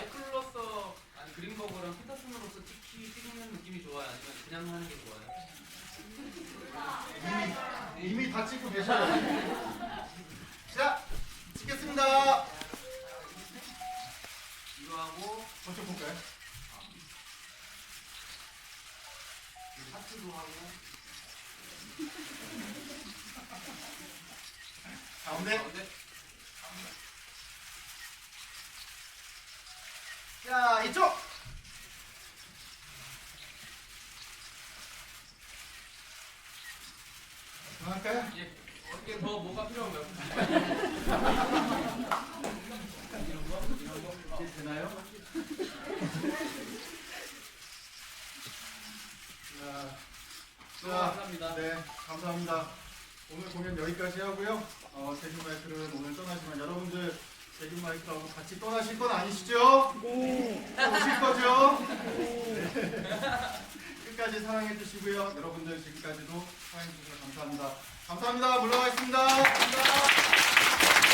마이클로서 아니 그린버거랑 피터슨으로서 특히 찍는 느낌이 좋아요? 아니면 그냥 하는 게 좋아요? 이미 다 찍고 계셔요. 자, 찍겠습니다. 이거 하고 저쪽 볼까요? 하트도 하고 가운데. 가운데 자, 이쪽. 할까요? 예. 어떻게 더 뭐가 필요한가요? 이런 거? 이런 거? 이제 되나요? 자, 너무 감사합니다. 네, 감사합니다. 오늘 공연 여기까지 하고요. 어, 재균 마이크는 오늘 떠나지만 여러분 마이크하고 같이 떠나실 건 아니시죠? 네. 오실 거죠? 네. 끝까지 사랑해 주시고요. 여러분들 지금까지도 사랑해 주셔서 감사합니다. 감사합니다. 물러가겠습니다. 감사합니다.